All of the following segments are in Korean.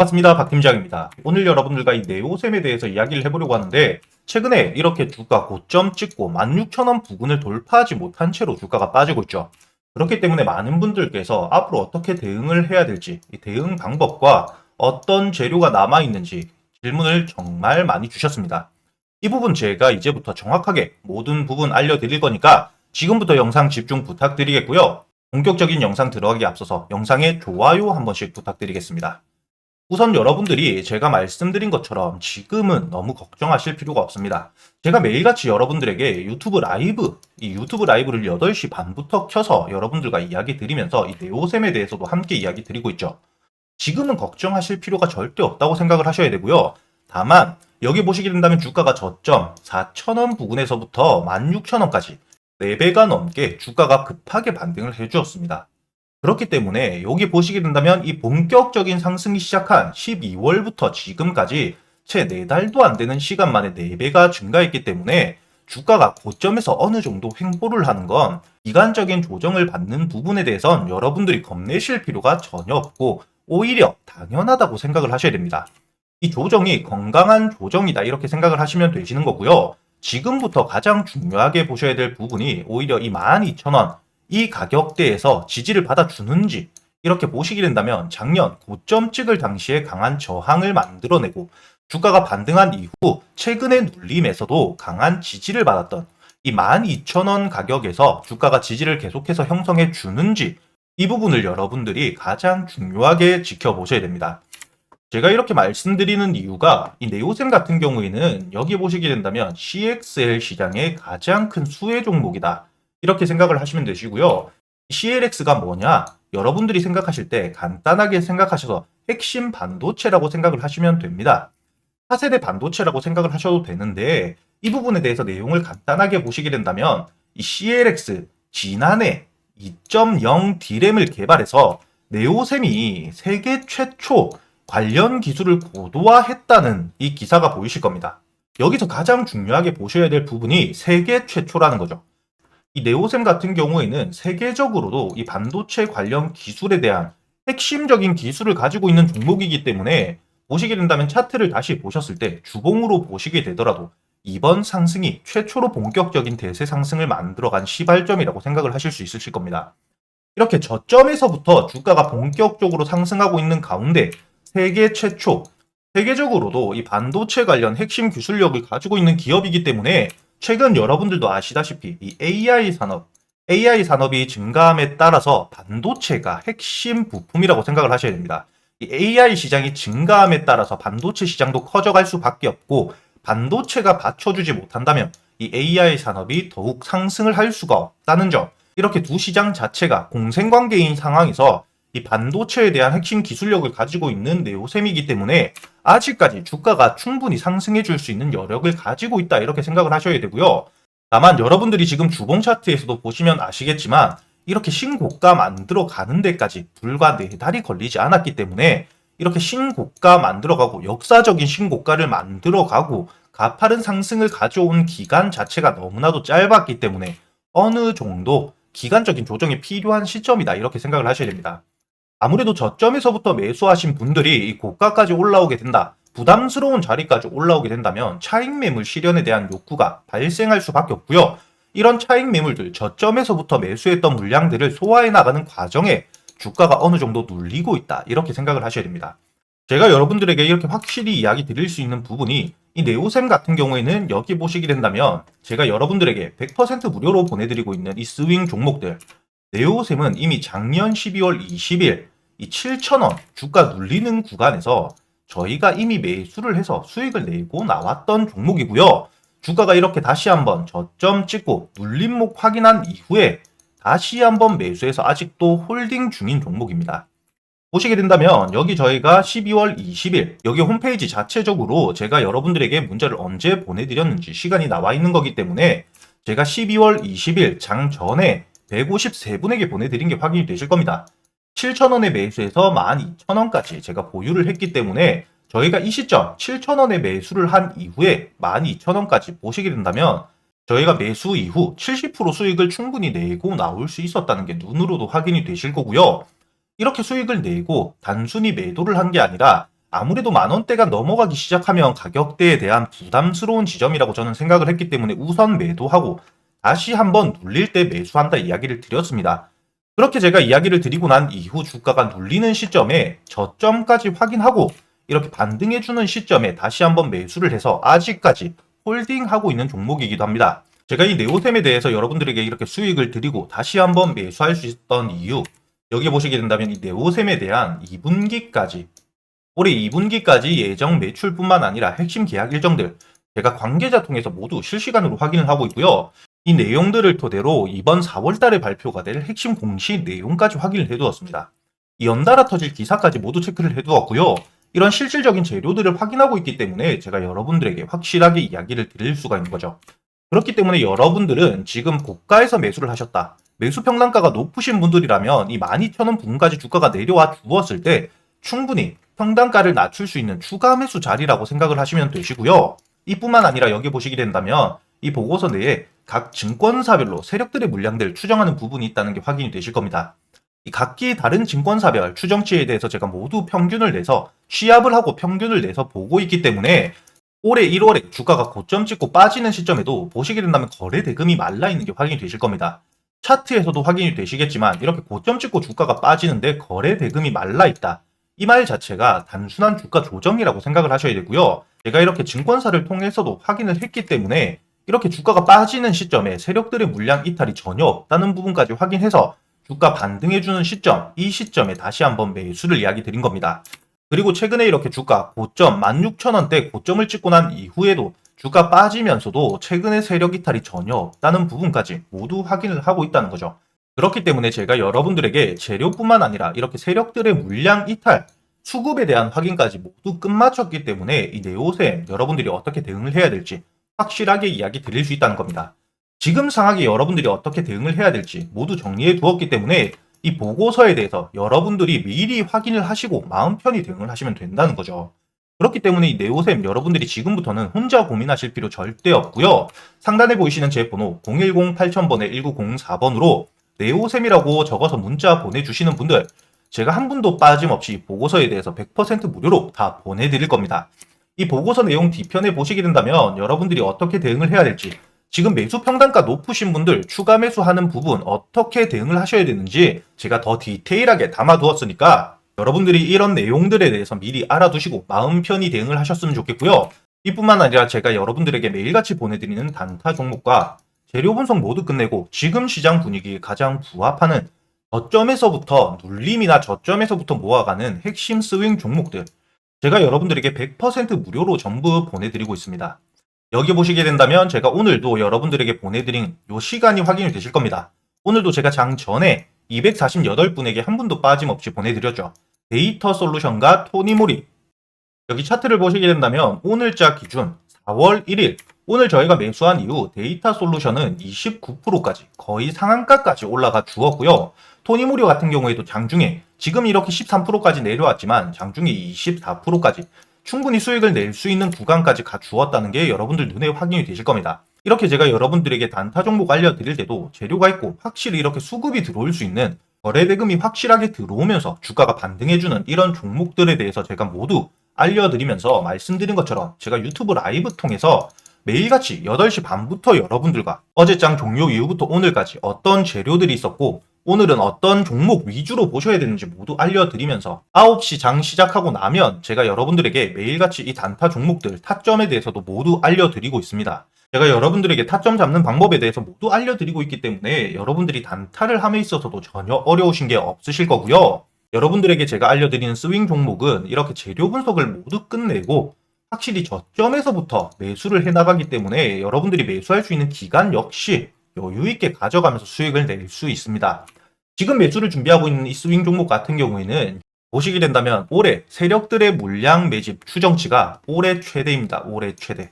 반갑습니다. 박 팀장입니다. 오늘 여러분들과 이 네오셈에 대해서 이야기를 해보려고 하는데 최근에 이렇게 주가 고점 찍고 16,000원 부근을 돌파하지 못한 채로 주가가 빠지고 있죠. 그렇기 때문에 많은 분들께서 앞으로 어떻게 대응을 해야 될지 이 대응 방법과 어떤 재료가 남아있는지 질문을 정말 많이 주셨습니다. 이 부분 제가 이제부터 정확하게 모든 부분 알려드릴 거니까 지금부터 영상 집중 부탁드리겠고요. 본격적인 영상 들어가기 앞서서 영상에 좋아요 한 번씩 부탁드리겠습니다. 우선 여러분들이 제가 말씀드린 것처럼 지금은 너무 걱정하실 필요가 없습니다. 제가 매일같이 여러분들에게 유튜브 라이브, 이 유튜브 라이브를 8시 반부터 켜서 여러분들과 이야기 드리면서 이 네오셈에 대해서도 함께 이야기 드리고 있죠. 지금은 걱정하실 필요가 절대 없다고 생각을 하셔야 되고요. 다만 여기 보시게 된다면 주가가 저점 4,000원 부근에서부터 16,000원까지 4배가 넘게 주가가 급하게 반등을 해주었습니다. 그렇기 때문에 여기 보시게 된다면 이 본격적인 상승이 시작한 12월부터 지금까지 채 4달도 안 되는 시간 만에 4배가 증가했기 때문에 주가가 고점에서 어느 정도 횡보를 하는 건 기간적인 조정을 받는 부분에 대해선 여러분들이 겁내실 필요가 전혀 없고 오히려 당연하다고 생각을 하셔야 됩니다. 이 조정이 건강한 조정이다 이렇게 생각을 하시면 되시는 거고요. 지금부터 가장 중요하게 보셔야 될 부분이 오히려 이 12,000원 이 가격대에서 지지를 받아주는지 이렇게 보시게 된다면 작년 고점 찍을 당시에 강한 저항을 만들어내고 주가가 반등한 이후 최근의 눌림에서도 강한 지지를 받았던 이 12,000원 가격에서 주가가 지지를 계속해서 형성해 주는지 이 부분을 여러분들이 가장 중요하게 지켜보셔야 됩니다. 제가 이렇게 말씀드리는 이유가 이 네오셈 같은 경우에는 여기 보시게 된다면 CXL 시장의 가장 큰 수혜 종목이다. 이렇게 생각을 하시면 되시고요. CLX가 뭐냐? 여러분들이 생각하실 때 간단하게 생각하셔서 핵심 반도체라고 생각을 하시면 됩니다. 차세대 반도체라고 생각을 하셔도 되는데 이 부분에 대해서 내용을 간단하게 보시게 된다면 이 CLX 지난해 2.0 D램을 개발해서 네오셈이 세계 최초 관련 기술을 고도화했다는 이 기사가 보이실 겁니다. 여기서 가장 중요하게 보셔야 될 부분이 세계 최초라는 거죠. 이 네오셈 같은 경우에는 세계적으로도 이 반도체 관련 기술에 대한 핵심적인 기술을 가지고 있는 종목이기 때문에 보시게 된다면 차트를 다시 보셨을 때 주봉으로 보시게 되더라도 이번 상승이 최초로 본격적인 대세 상승을 만들어간 시발점이라고 생각을 하실 수 있으실 겁니다. 이렇게 저점에서부터 주가가 본격적으로 상승하고 있는 가운데 세계 최초, 세계적으로도 이 반도체 관련 핵심 기술력을 가지고 있는 기업이기 때문에 최근 여러분들도 아시다시피 이 AI 산업, AI 산업이 증가함에 따라서 반도체가 핵심 부품이라고 생각을 하셔야 됩니다. 이 AI 시장이 증가함에 따라서 반도체 시장도 커져갈 수밖에 없고 반도체가 받쳐주지 못한다면 이 AI 산업이 더욱 상승을 할 수가 없다는 점. 이렇게 두 시장 자체가 공생관계인 상황에서 이 반도체에 대한 핵심 기술력을 가지고 있는 네오셈이기 때문에 아직까지 주가가 충분히 상승해 줄 수 있는 여력을 가지고 있다 이렇게 생각을 하셔야 되고요. 다만 여러분들이 지금 주봉 차트에서도 보시면 아시겠지만 이렇게 신고가 만들어 가는 데까지 불과 4달이 걸리지 않았기 때문에 이렇게 신고가 만들어가고 역사적인 신고가를 만들어가고 가파른 상승을 가져온 기간 자체가 너무나도 짧았기 때문에 어느 정도 기간적인 조정이 필요한 시점이다 이렇게 생각을 하셔야 됩니다. 아무래도 저점에서부터 매수하신 분들이 이 고가까지 올라오게 된다. 부담스러운 자리까지 올라오게 된다면 차익 매물 실현에 대한 욕구가 발생할 수밖에 없고요. 이런 차익 매물들 저점에서부터 매수했던 물량들을 소화해 나가는 과정에 주가가 어느 정도 눌리고 있다. 이렇게 생각을 하셔야 됩니다. 제가 여러분들에게 이렇게 확실히 이야기 드릴 수 있는 부분이 이 네오셈 같은 경우에는 여기 보시게 된다면 제가 여러분들에게 100% 무료로 보내드리고 있는 이 스윙 종목들 네오셈은 이미 작년 12월 20일 이 7,000원 주가 눌리는 구간에서 저희가 이미 매수를 해서 수익을 내고 나왔던 종목이고요. 주가가 이렇게 다시 한번 저점 찍고 눌림목 확인한 이후에 다시 한번 매수해서 아직도 홀딩 중인 종목입니다. 보시게 된다면 여기 저희가 12월 20일 여기 홈페이지 자체적으로 제가 여러분들에게 문제를 언제 보내드렸는지 시간이 나와 있는 거기 때문에 제가 12월 20일 장 전에 153분에게 보내드린 게 확인이 되실 겁니다. 7,000원에 매수해서 12,000원까지 제가 보유를 했기 때문에 저희가 이 시점 7,000원에 매수를 한 이후에 12,000원까지 보시게 된다면 저희가 매수 이후 70% 수익을 충분히 내고 나올 수 있었다는 게 눈으로도 확인이 되실 거고요. 이렇게 수익을 내고 단순히 매도를 한 게 아니라 아무래도 만 원대가 넘어가기 시작하면 가격대에 대한 부담스러운 지점이라고 저는 생각을 했기 때문에 우선 매도하고 다시 한번 눌릴 때 매수한다 이야기를 드렸습니다. 그렇게 제가 이야기를 드리고 난 이후 주가가 눌리는 시점에 저점까지 확인하고 이렇게 반등해주는 시점에 다시 한번 매수를 해서 아직까지 홀딩하고 있는 종목이기도 합니다. 제가 이 네오셈에 대해서 여러분들에게 이렇게 수익을 드리고 다시 한번 매수할 수 있었던 이유 여기 보시게 된다면 이 네오셈에 대한 2분기까지 올해 2분기까지 예정 매출뿐만 아니라 핵심 계약 일정들 제가 관계자 통해서 모두 실시간으로 확인을 하고 있고요. 이 내용들을 토대로 이번 4월 달에 발표가 될 핵심 공시 내용까지 확인을 해두었습니다. 이 연달아 터질 기사까지 모두 체크를 해두었고요. 이런 실질적인 재료들을 확인하고 있기 때문에 제가 여러분들에게 확실하게 이야기를 드릴 수가 있는 거죠. 그렇기 때문에 여러분들은 지금 고가에서 매수를 하셨다. 매수 평단가가 높으신 분들이라면 이 12,000원 부근까지 주가가 내려와 주었을 때 충분히 평단가를 낮출 수 있는 추가 매수 자리라고 생각을 하시면 되시고요. 이뿐만 아니라 여기 보시게 된다면 이 보고서 내에 각 증권사별로 세력들의 물량들을 추정하는 부분이 있다는 게 확인이 되실 겁니다. 이 각기 다른 증권사별 추정치에 대해서 제가 모두 평균을 내서 취합을 하고 평균을 내서 보고 있기 때문에 올해 1월에 주가가 고점 찍고 빠지는 시점에도 보시게 된다면 거래 대금이 말라 있는 게 확인이 되실 겁니다. 차트에서도 확인이 되시겠지만 이렇게 고점 찍고 주가가 빠지는데 거래 대금이 말라 있다. 이 말 자체가 단순한 주가 조정이라고 생각을 하셔야 되고요. 제가 이렇게 증권사를 통해서도 확인을 했기 때문에 이렇게 주가가 빠지는 시점에 세력들의 물량 이탈이 전혀 없다는 부분까지 확인해서 주가 반등해주는 시점, 이 시점에 다시 한번 매수를 이야기 드린 겁니다. 그리고 최근에 이렇게 주가 고점 16,000원대 고점을 찍고 난 이후에도 주가 빠지면서도 최근에 세력 이탈이 전혀 없다는 부분까지 모두 확인을 하고 있다는 거죠. 그렇기 때문에 제가 여러분들에게 재료뿐만 아니라 이렇게 세력들의 물량 이탈, 수급에 대한 확인까지 모두 끝마쳤기 때문에 이 네오셈 여러분들이 어떻게 대응을 해야 될지 확실하게 이야기 드릴 수 있다는 겁니다. 지금 상황에 여러분들이 어떻게 대응을 해야 될지 모두 정리해 두었기 때문에 이 보고서에 대해서 여러분들이 미리 확인을 하시고 마음 편히 대응을 하시면 된다는 거죠. 그렇기 때문에 이 네오셈 여러분들이 지금부터는 혼자 고민하실 필요 절대 없고요. 상단에 보이시는 제 번호 010-8000번에 1904번으로 네오셈이라고 적어서 문자 보내주시는 분들 제가 한 분도 빠짐없이 보고서에 대해서 100% 무료로 다 보내드릴 겁니다. 이 보고서 내용 뒤편에 보시게 된다면 여러분들이 어떻게 대응을 해야 될지 지금 매수 평단가 높으신 분들 추가 매수하는 부분 어떻게 대응을 하셔야 되는지 제가 더 디테일하게 담아두었으니까 여러분들이 이런 내용들에 대해서 미리 알아두시고 마음 편히 대응을 하셨으면 좋겠고요. 이뿐만 아니라 제가 여러분들에게 매일같이 보내드리는 단타 종목과 재료 분석 모두 끝내고 지금 시장 분위기에 가장 부합하는 저점에서부터 눌림이나 저점에서부터 모아가는 핵심 스윙 종목들 제가 여러분들에게 100% 무료로 전부 보내드리고 있습니다. 여기 보시게 된다면 제가 오늘도 여러분들에게 보내드린 요 시간이 확인이 되실 겁니다. 오늘도 제가 장 전에 248분에게 한 분도 빠짐없이 보내드렸죠. 데이터 솔루션과 토니모리 여기 차트를 보시게 된다면 오늘자 기준 4월 1일 오늘 저희가 매수한 이후 데이터 솔루션은 29%까지 거의 상한가까지 올라가 주었고요. 토니모리오 같은 경우에도 장중에 지금 이렇게 13%까지 내려왔지만 장중에 24%까지 충분히 수익을 낼 수 있는 구간까지 가주었다는 게 여러분들 눈에 확인이 되실 겁니다. 이렇게 제가 여러분들에게 단타 종목 알려드릴 때도 재료가 있고 확실히 이렇게 수급이 들어올 수 있는 거래 대금이 확실하게 들어오면서 주가가 반등해주는 이런 종목들에 대해서 제가 모두 알려드리면서 말씀드린 것처럼 제가 유튜브 라이브 통해서 매일같이 8시 반부터 여러분들과 어제장 종료 이후부터 오늘까지 어떤 재료들이 있었고 오늘은 어떤 종목 위주로 보셔야 되는지 모두 알려드리면서 9시 장 시작하고 나면 제가 여러분들에게 매일같이 이 단타 종목들 타점에 대해서도 모두 알려드리고 있습니다. 제가 여러분들에게 타점 잡는 방법에 대해서 모두 알려드리고 있기 때문에 여러분들이 단타를 함에 있어서도 전혀 어려우신 게 없으실 거고요. 여러분들에게 제가 알려드리는 스윙 종목은 이렇게 재료 분석을 모두 끝내고 확실히 저점에서부터 매수를 해나가기 때문에 여러분들이 매수할 수 있는 기간 역시 여 유 있게 가져가면서 수익을 낼 수 있습니다. 지금 매수를 준비하고 있는 이 스윙 종목 같은 경우에는 보시게 된다면 올해 세력들의 물량 매집 추정치가 올해 최대입니다. 올해 최대.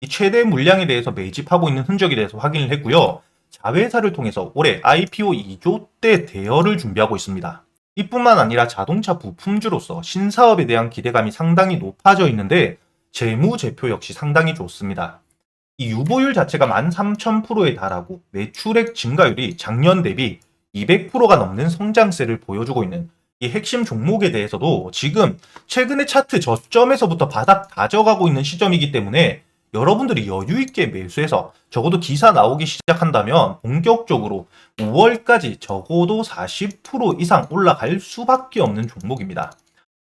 이 최대 물량에 대해서 매집하고 있는 흔적에 대해서 확인을 했고요. 자회사를 통해서 올해 IPO 2조 대 대여를 준비하고 있습니다. 이뿐만 아니라 자동차 부품주로서 신사업에 대한 기대감이 상당히 높아져 있는데 재무 제표 역시 상당히 좋습니다. 이 유보율 자체가 13,000%에 달하고 매출액 증가율이 작년 대비 200%가 넘는 성장세를 보여주고 있는 이 핵심 종목에 대해서도 지금 최근의 차트 저점에서부터 바닥 다져가고 있는 시점이기 때문에 여러분들이 여유 있게 매수해서 적어도 기사 나오기 시작한다면 본격적으로 5월까지 적어도 40% 이상 올라갈 수밖에 없는 종목입니다.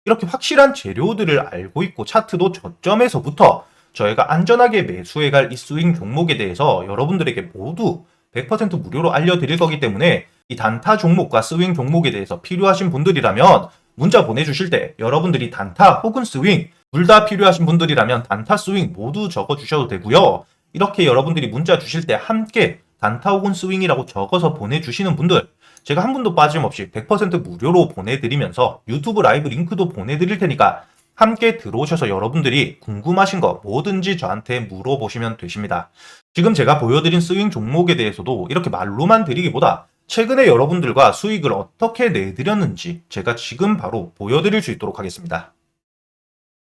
이렇게 확실한 재료들을 알고 있고 차트도 저점에서부터 저희가 안전하게 매수해갈 이 스윙 종목에 대해서 여러분들에게 모두 100% 무료로 알려드릴 거기 때문에 이 단타 종목과 스윙 종목에 대해서 필요하신 분들이라면 문자 보내주실 때 여러분들이 단타 혹은 스윙 둘 다 필요하신 분들이라면 단타 스윙 모두 적어주셔도 되고요. 이렇게 여러분들이 문자 주실 때 함께 단타 혹은 스윙이라고 적어서 보내주시는 분들 제가 한 분도 빠짐없이 100% 무료로 보내드리면서 유튜브 라이브 링크도 보내드릴 테니까 함께 들어오셔서 여러분들이 궁금하신 거 뭐든지 저한테 물어보시면 되십니다. 지금 제가 보여드린 스윙 종목에 대해서도 이렇게 말로만 드리기보다 최근에 여러분들과 수익을 어떻게 내드렸는지 제가 지금 바로 보여드릴 수 있도록 하겠습니다.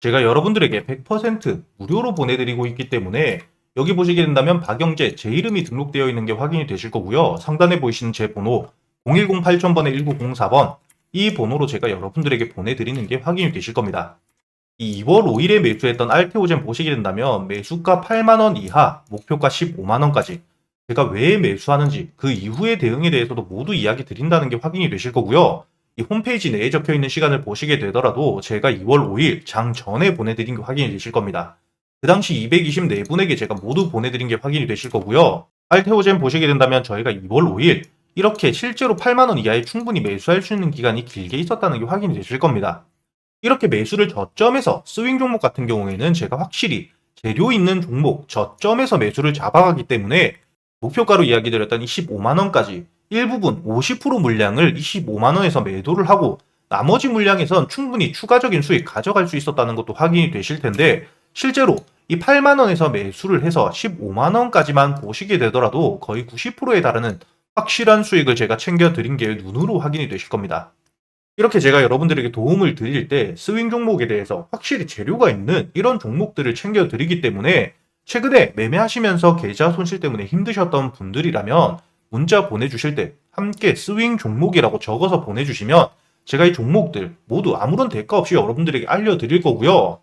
제가 여러분들에게 100% 무료로 보내드리고 있기 때문에 여기 보시게 된다면 박영재 제 이름이 등록되어 있는 게 확인이 되실 거고요. 상단에 보이시는 제 번호 010-8000번에 1904번 이 번호로 제가 여러분들에게 보내드리는 게 확인이 되실 겁니다. 이 2월 5일에 매수했던 알테오젠 보시게 된다면 매수가 8만원 이하, 목표가 15만원까지 제가 왜 매수하는지 그 이후의 대응에 대해서도 모두 이야기 드린다는 게 확인이 되실 거고요. 이 홈페이지 내에 적혀 있는 시간을 보시게 되더라도 제가 2월 5일 장 전에 보내드린 게 확인이 되실 겁니다. 그 당시 224분에게 제가 모두 보내드린 게 확인이 되실 거고요. 알테오젠 보시게 된다면 저희가 2월 5일 이렇게 실제로 8만원 이하에 충분히 매수할 수 있는 기간이 길게 있었다는 게 확인이 되실 겁니다. 이렇게 매수를 저점에서 스윙 종목 같은 경우에는 제가 확실히 재료 있는 종목 저점에서 매수를 잡아가기 때문에 목표가로 이야기 드렸던 25만원까지 일부분 50% 물량을 25만원에서 매도를 하고 나머지 물량에선 충분히 추가적인 수익 가져갈 수 있었다는 것도 확인이 되실 텐데 실제로 이 8만원에서 매수를 해서 15만원까지만 보시게 되더라도 거의 90%에 달하는 확실한 수익을 제가 챙겨드린 게 눈으로 확인이 되실 겁니다. 이렇게 제가 여러분들에게 도움을 드릴 때 스윙 종목에 대해서 확실히 재료가 있는 이런 종목들을 챙겨 드리기 때문에 최근에 매매하시면서 계좌 손실 때문에 힘드셨던 분들이라면 문자 보내주실 때 함께 스윙 종목이라고 적어서 보내주시면 제가 이 종목들 모두 아무런 대가 없이 여러분들에게 알려드릴 거고요.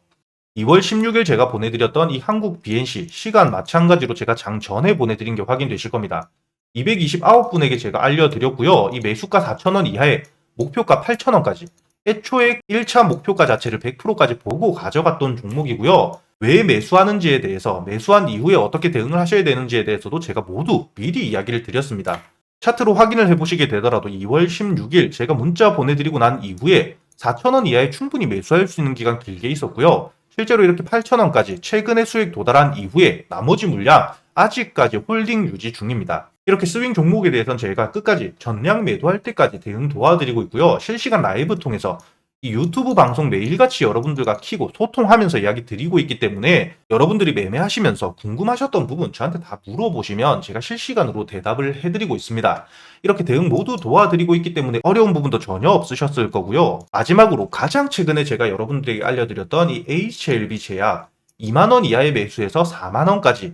2월 16일 제가 보내드렸던 이 한국 BNC 시간 마찬가지로 제가 장 전에 보내드린 게 확인되실 겁니다. 229분에게 제가 알려드렸고요. 이 매수가 4,000원 이하에 목표가 8,000원까지 애초에 1차 목표가 자체를 100%까지 보고 가져갔던 종목이고요. 왜 매수하는지에 대해서 매수한 이후에 어떻게 대응을 하셔야 되는지에 대해서도 제가 모두 미리 이야기를 드렸습니다. 차트로 확인을 해보시게 되더라도 2월 16일 제가 문자 보내드리고 난 이후에 4,000원 이하에 충분히 매수할 수 있는 기간 길게 있었고요. 실제로 이렇게 8,000원까지 최근에 수익 도달한 이후에 나머지 물량 아직까지 홀딩 유지 중입니다. 이렇게 스윙 종목에 대해서는 제가 끝까지 전량 매도할 때까지 대응 도와드리고 있고요. 실시간 라이브 통해서 이 유튜브 방송 매일같이 여러분들과 키고 소통하면서 이야기 드리고 있기 때문에 여러분들이 매매하시면서 궁금하셨던 부분 저한테 다 물어보시면 제가 실시간으로 대답을 해드리고 있습니다. 이렇게 대응 모두 도와드리고 있기 때문에 어려운 부분도 전혀 없으셨을 거고요. 마지막으로 가장 최근에 제가 여러분들에게 알려드렸던 이 HLB 제약 2만원 이하의 매수에서 4만원까지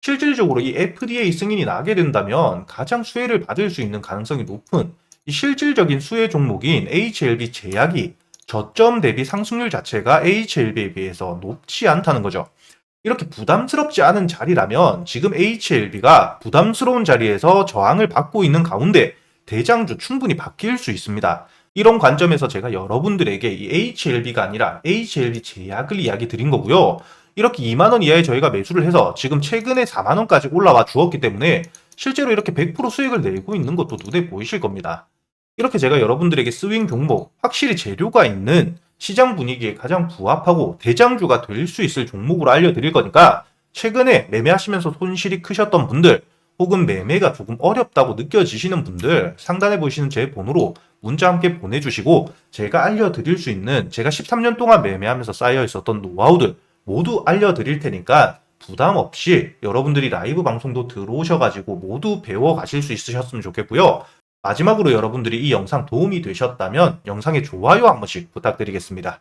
실질적으로 이 FDA 승인이 나게 된다면 가장 수혜를 받을 수 있는 가능성이 높은 이 실질적인 수혜 종목인 HLB 제약이 저점 대비 상승률 자체가 HLB에 비해서 높지 않다는 거죠. 이렇게 부담스럽지 않은 자리라면 지금 HLB가 부담스러운 자리에서 저항을 받고 있는 가운데 대장주 충분히 바뀔 수 있습니다. 이런 관점에서 제가 여러분들에게 이 HLB가 아니라 HLB 제약을 이야기 드린 거고요. 이렇게 2만원 이하에 저희가 매수를 해서 지금 최근에 4만원까지 올라와 주었기 때문에 실제로 이렇게 100% 수익을 내고 있는 것도 눈에 보이실 겁니다. 이렇게 제가 여러분들에게 스윙 종목, 확실히 재료가 있는 시장 분위기에 가장 부합하고 대장주가 될 수 있을 종목으로 알려드릴 거니까 최근에 매매하시면서 손실이 크셨던 분들 혹은 매매가 조금 어렵다고 느껴지시는 분들 상단에 보시는 제 번호로 문자 함께 보내주시고 제가 알려드릴 수 있는 제가 13년 동안 매매하면서 쌓여 있었던 노하우들 모두 알려드릴 테니까 부담 없이 여러분들이 라이브 방송도 들어오셔가지고 모두 배워 가실 수 있으셨으면 좋겠고요. 마지막으로 여러분들이 이 영상 도움이 되셨다면 영상에 좋아요 한 번씩 부탁드리겠습니다.